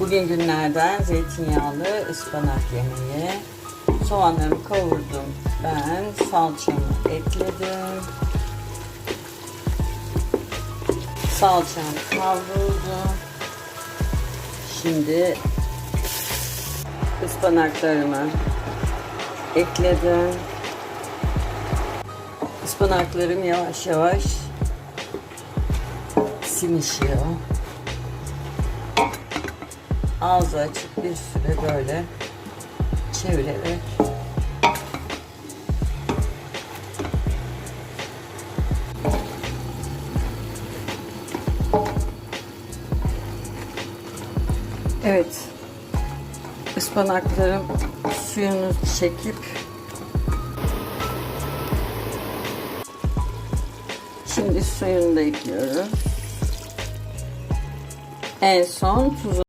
Bugün günlerden zeytinyağlı ıspanak yemeği. Soğanlarımı kavurdum. Ben salçamı ekledim. Salçam kavruldu. Şimdi ıspanaklarımı ekledim. Ispanaklarım yavaş yavaş simişiyor. Ağzı açık bir süre böyle çevirerek Evet. Ispanaklarım suyunu çekip Şimdi suyunu da ekliyoruz. En son tuzu